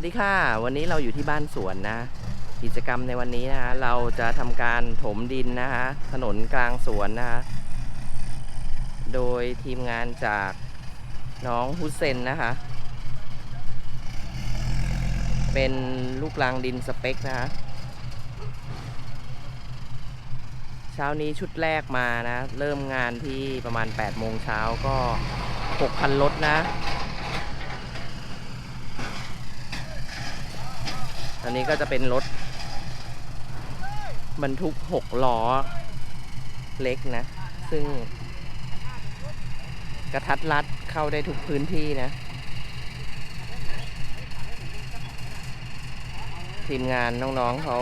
วัสดีค่ะ วันนี้เราอยู่ที่บ้านสวนนะ กิจกรรมในวันนี้นะคะเราจะทำการถมดินนะคะถนนกลางสวนนะคะโดยทีมงานจากน้องฮุสเซนนะคะ เป็นลูกรางดินสเปกนะคะเช้านี้ชุดแรกมานะ เริ่มงานที่ประมาณ8โมงเช้าก็ 6,000รถนะ อันนี้ก็จะเป็นรถบรรทุก6ล้อเล็กนะ ซึ่ง กระทัดรัดเข้าได้ทุกพื้นที่นะ ทีมงานน้องๆเขา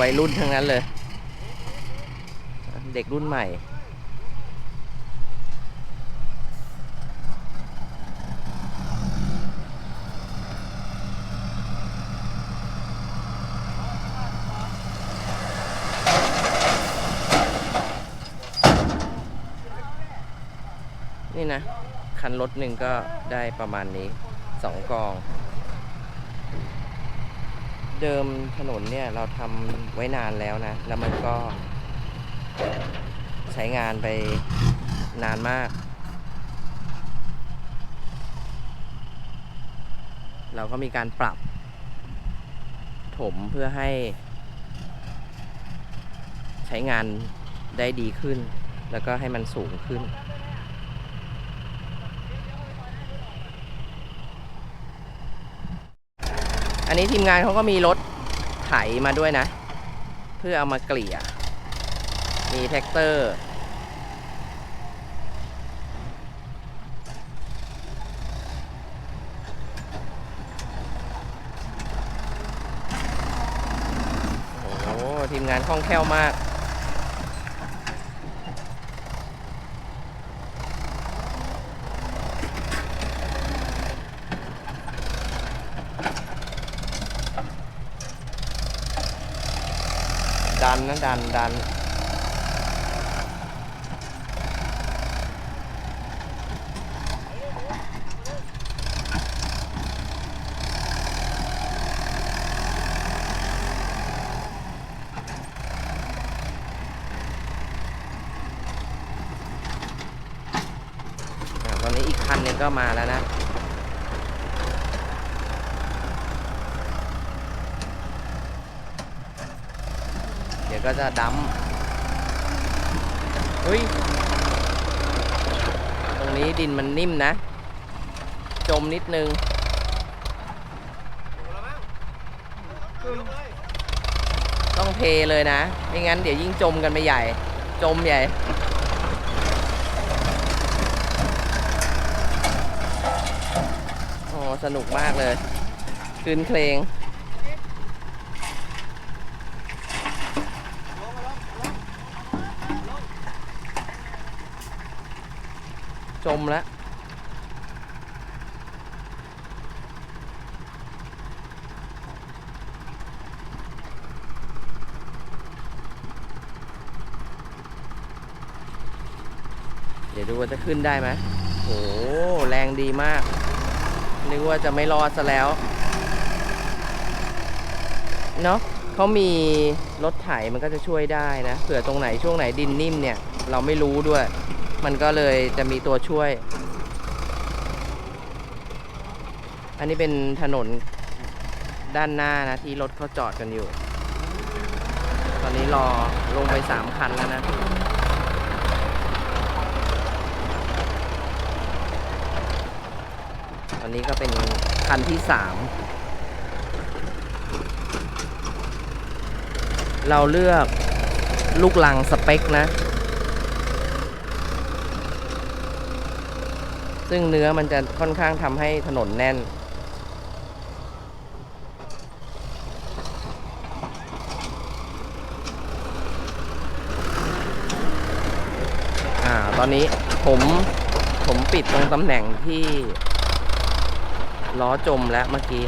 วัยรุ่นทั้งนั้นเลย เด็กรุ่นใหม่ นี่นะ คันรถหนึ่งก็ได้ประมาณนี้สองกอง เดิมถนนเนี่ยเราทำไว้นานแล้วนะ แล้วมันก็ใช้งานไปนานมาก เราก็มีการปรับ ถมเพื่อให้ ใช้งานได้ดีขึ้น แล้วก็ให้มันสูงขึ้น อันนี้ทีมงานเขาก็มีรถไถมาด้วยนะ เพื่อเอามาเกลี่ย มีแท็กเตอร์ โอ้ทีมงานคล่องแคล่วมาก ดันนะดันดันตอนนี้อีกคันหนึงก็มาแล้วนะ เดี๋ยวก็จะดัมเฮ้ย ตรงนี้ดินมันนิ่มนะ จมนิดนึงต้องเทเลยนะ ไม่งั้นเดี๋ยวยิ่งจมกันไปใหญ่ จมใหญ่ โอ้ สนุกมากเลย คืนเพลง จมแล้วเดี๋ยวดูว่าจะขึ้นได้ไหมโหแรงดีมาก นึกว่าจะไม่รอดซะแล้ว เนาะเขามีรถไถมันก็จะช่วยได้นะ เผื่อตรงไหนช่วงไหนดินนิ่มเนี่ย เราไม่รู้ด้วย มันก็เลยจะมีตัวช่วย อันนี้เป็นถนนด้านหน้านะ ที่รถเขาจอดกันอยู่ ตอนนี้รอลงไปสามคันแล้วนะตอนนี้ก็เป็นคันที่สามเราเลือกลูกลังสเปคนะ ซึ่งเนื้อมันจะค่อนข้างทำให้ถนนแน่น อ่า ตอนนี้ผมผมปิดตรงตำแหน่งที่ล้อจมแล้วเมื่อกี้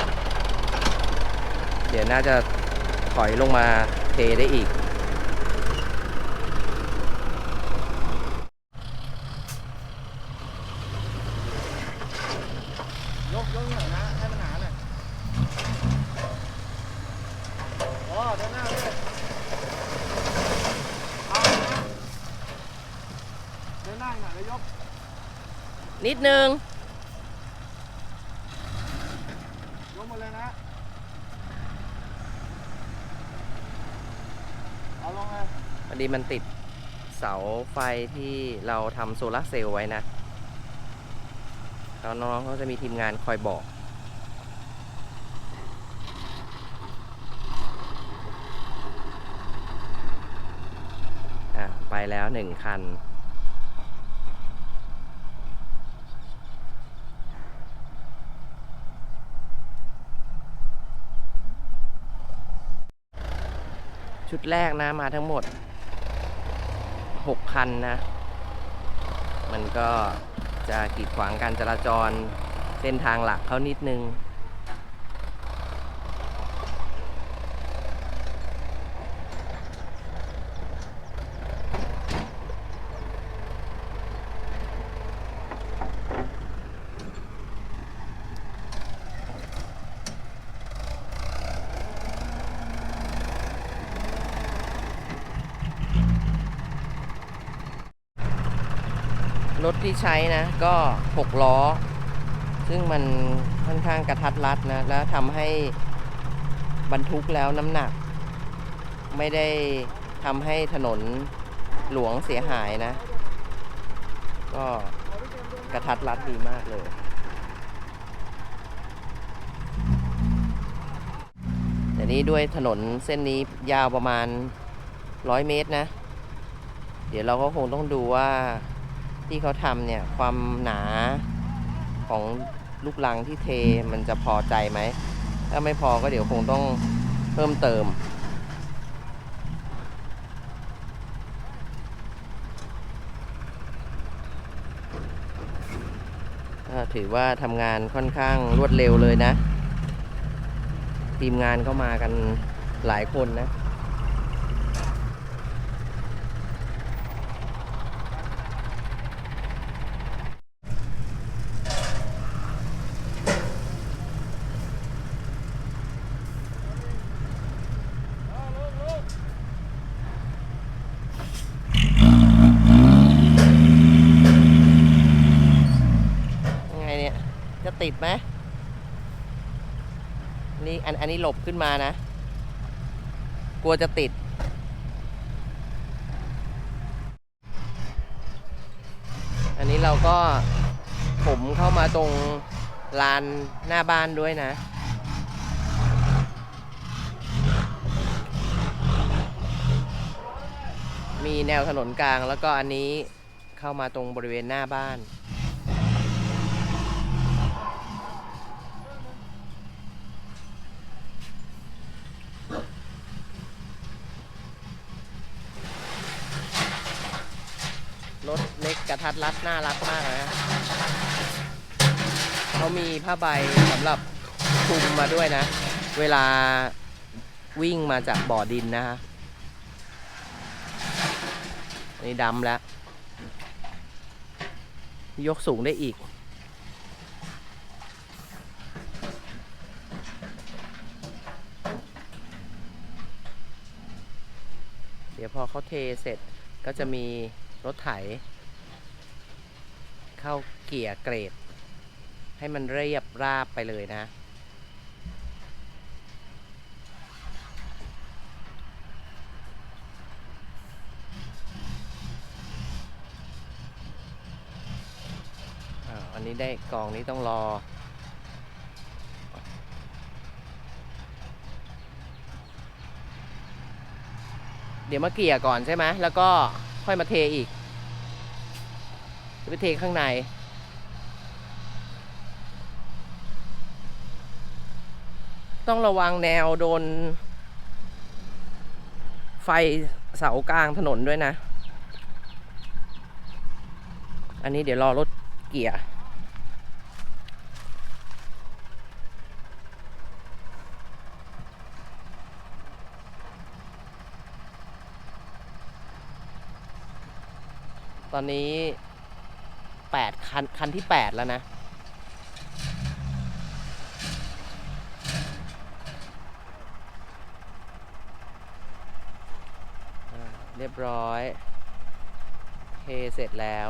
เดี๋ยวน่าจะถอยลงมาเทได้อีก ยกยกหน่อยนะ ให้มันหนาหน่อย น้าหน่อยแล้วยก นิดนึง ยกมาเลยนะ เอาลงเลย พอดี มันติดเสาไฟที่เราทำโซลาร์เซลล์ไว้นะแล้วน้องเขาจะมีทีมงานคอยบอก อะ ไปแล้วหนึ่งคัน ชุดแรกนะมาทั้งหมด 6 คันนะ มันก็จะกีดขวางการจราจรเส้นทางหลักเขานิดนึง ถที่ใช้นะ ก็ 6 ล้อ ซึ่งมันค่อนข้างกระทัดรัดนะ แล้วทำให้บรรทุกแล้วน้ำหนัก ไม่ได้ทำให้ถนนหลวงเสียหายนะ ก็กระทัดรัดดีมากเลยแต่นี้ด้วยถนนเส้นนี้ยาวประมาณ 100 เมตรนะ เดี๋ยวเราก็คงต้องดูว่า ที่เขาทำเนี่ยความหนาของลูกลังที่เทมันจะพอใจไหม ถ้าไม่พอก็เดี๋ยวคงต้องเพิ่มเติม ถือว่าทำงานค่อนข้างรวดเร็วเลยนะ ทีมงานก็มากันหลายคนนะ ยังไงเนี่ย จะติดไหมอันนี่อันอันนี้ หลบขึ้นมานะ กลัวจะติด อันนี้เราก็ผมเข้ามาตรงลานหน้าบ้านด้วยนะ มีแนวถนนกลางแล้วก็อันนี้เข้ามาตรงบริเวณหน้าบ้าน รถเล็กกระ ทัดรัดน่ารักมากนะเขามีผ้าใบสำหรับคลุมมาด้วยนะ เวลาวิ่งมาจากบ่อดินนะฮะนี่ดำแล้ว ยกสูงได้อีก เดี๋ยวพอเขาเทเสร็จก็จะมีรถไถ เข้าเกียร์เกรด ให้มันเรียบราบไปเลยนะ อันนี้ได้กองนี้ต้องรอเดี๋ยวมาเกลี่ยก่อนใช่ไหม แล้วก็ค่อยมาเทอีก ไปเทข้างใน ต้องระวังแนวโดน ไฟเสากลางถนนด้วยนะ อันนี้เดี๋ยวรอรถเกียร์ตอนนี้ แปดคันคันที่แปดแล้วนะ เรียบร้อยเทเสร็จแล้ว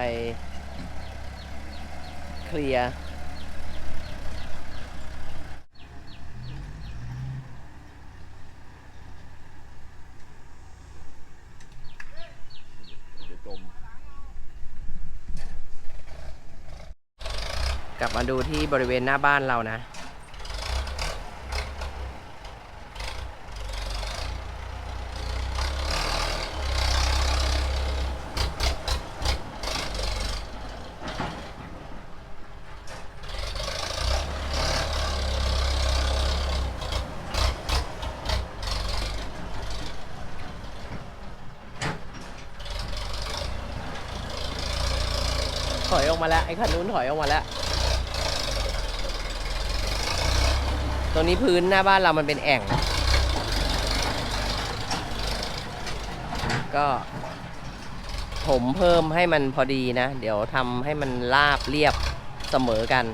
ไปเคลียร์กลับมาดูที่บริเวณหน้าบ้านเรานะ ถอยออกมาแล้วไอ้คันนู้นถอยออกมาแล้วตรงนี้พื้นหน้าบ้านเรามันเป็นแอ่ง ก็ผมเพิ่มให้มันพอดีนะ เดี๋ยวทำให้มันราบเรียบเสมอกัน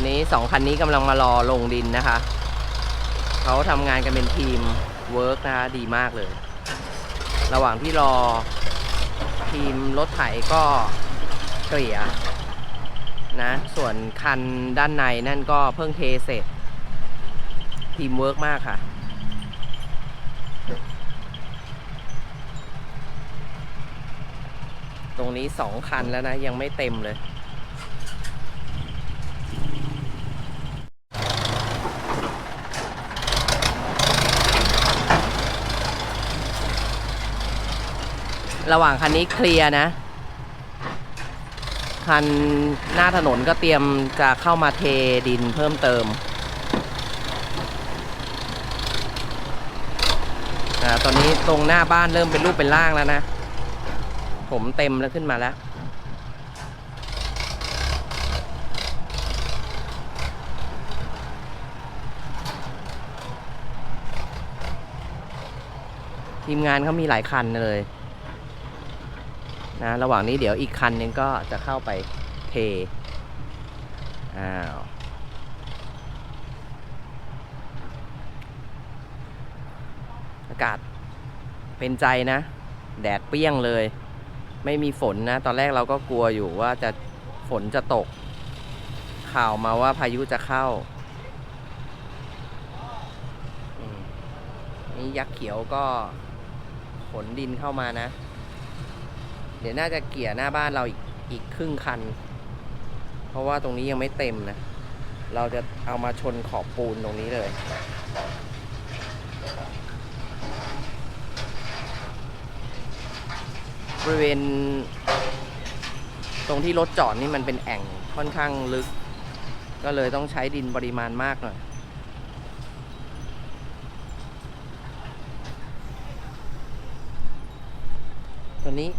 อนนี้สองคันนี้กำลังมารอลงดินนะคะ เขาทำงานกันเป็นทีมเวิร์กนะคะดีมากเลย ระหว่างที่รอทีมรถไถก็เกลี่ยนะ ส่วนคันด้านในนั่นก็เพิ่งเทเสร็จ ทีมเวิร์กมากค่ะ ตรงนี้สองคันแล้วนะ ยังไม่เต็มเลย ระหว่างคันนี้เคลียร์นะ คันหน้าถนนก็เตรียมจะเข้ามาเทดินเพิ่มเติมอาตอนนี้ตรงหน้าบ้านเริ่มเป็นรูปเป็นร่างแล้วนะ ผมเต็มแล้วขึ้นมาแล้วทีมงานเขามีหลายคันเลย นะระหว่างนี้เดี๋ยวอีกคันหนึงก็จะเข้าไปเทอ้าวอากาศเป็นใจนะ แดดเปรี้ยงเลย ไม่มีฝนนะ ตอนแรกเราก็กลัวอยู่ว่าจะฝนจะตก ข่าวมาว่าพายุจะเข้านี่ยักษ์เขียวก็ขนดินเข้ามานะ เดี๋ยวน่าจะเกลี่ยหน้าบ้านเราอีกอีกครึ่งคัน เพราะว่าตรงนี้ยังไม่เต็มนะ เราจะเอามาชนขอบปูนตรงนี้เลย บริเวณ ตรงที่รถจอดนี่มันเป็นแอ่งค่อนข้างลึก ก็เลยต้องใช้ดินปริมาณมากหน่อยตัวนี้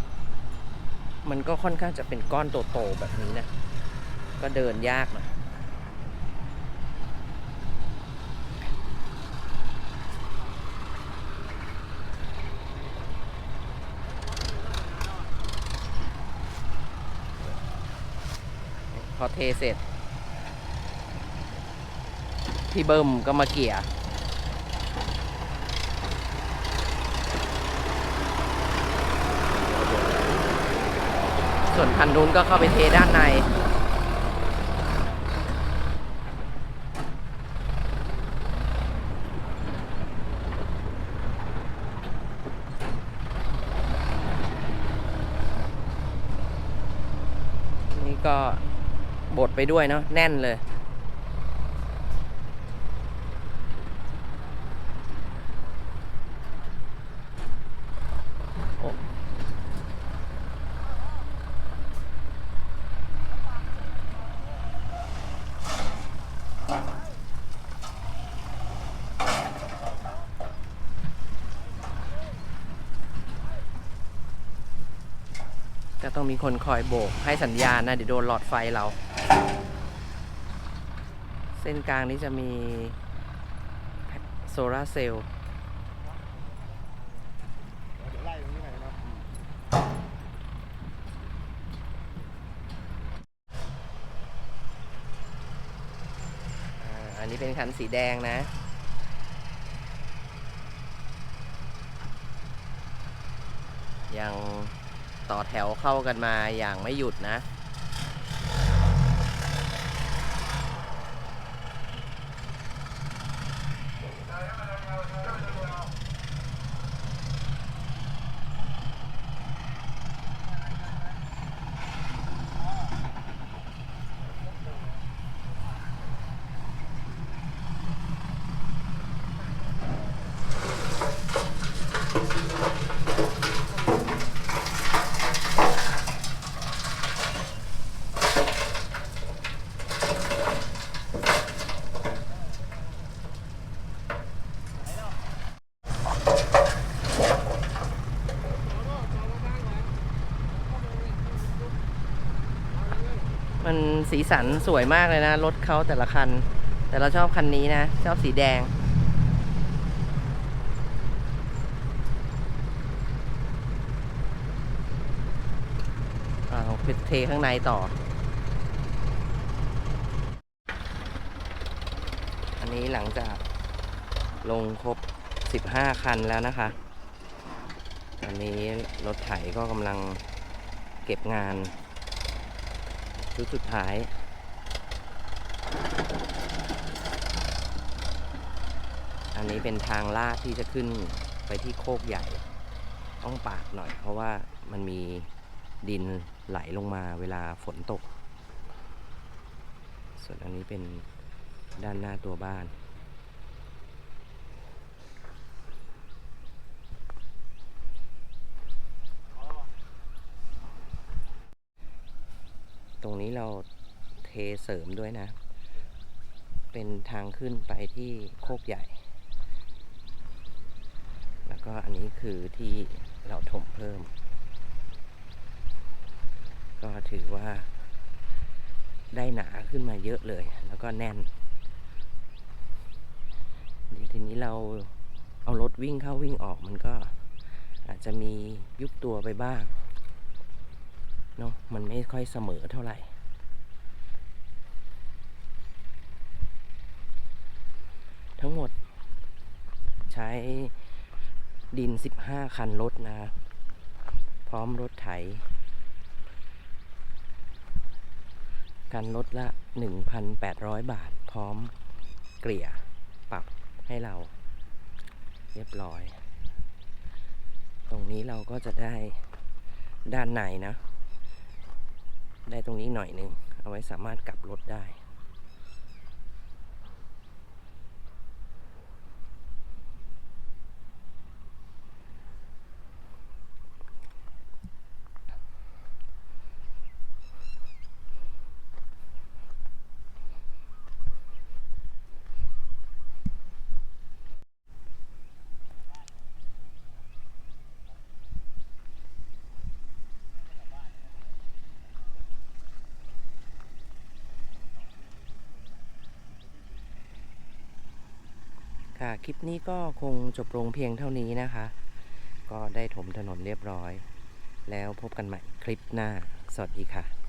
มันก็ค่อนข้างจะเป็นก้อนโตๆแบบนี้นะ ก็เดินยากหนะพอเทเสร็จ พี่เบิ้มก็มาเกี่ย ส่วนคันนู้นก็เข้าไปเทด้านใน นี่ก็บดไปด้วยเนาะแน่นเลย มีคนคอยโบก ให้สัญญาณนะ เดี๋ยวโดนหลอดไฟเรา เส้นกลางนี้จะมีโซลาร์เซลล์อันนี้เป็นคันสีแดงนะ ยัง ต่อแถวเข้ากันมาอย่างไม่หยุดนะ มัน สีสันสวยมากเลยนะ รถเขาแต่ละคัน แต่เราชอบคันนี้นะ ชอบสีแดง อ่าเทข้างในต่อ อันนี้หลังจากลงครบ 15 คันแล้วนะคะ อันนี้รถไถก็กำลังเก็บงาน ชุดสุดท้าย อันนี้เป็นทางลาดที่จะขึ้นไปที่โคกใหญ่ ต้องปาดหน่อย เพราะว่ามันมีดินไหลลงมาเวลาฝนตก ส่วนอันนี้เป็นด้านหน้าตัวบ้าน นี้เราเทเสริมด้วยนะ เป็นทางขึ้นไปที่โคกใหญ่ แล้วก็อันนี้คือที่เราถมเพิ่ม ก็ถือว่าได้หนาขึ้นมาเยอะเลย แล้วก็แน่น เดี๋ยวทีนี้เราเอารถวิ่งเข้าวิ่งออกมันก็อาจจะมียุบตัวไปบ้างเนาะมันไม่ค่อยเสมอเท่าไหร่ ทั้งหมดใช้ ดิน 15 คันรถนะ พร้อมรถไถ กันรถละ 1,800 บาท พร้อมเกลี่ยปรับให้เรา เรียบร้อย ตรงนี้เราก็จะได้ด้านในนะ ได้ตรงนี้หน่อยหนึ่ง เอาไว้สามารถกลับรถได้ ค่ะ คลิปนี้ก็คงจบลงเพียงเท่านี้นะคะ ก็ได้ถมถนนเรียบร้อย แล้วพบกันใหม่คลิปหน้า สวัสดีค่ะ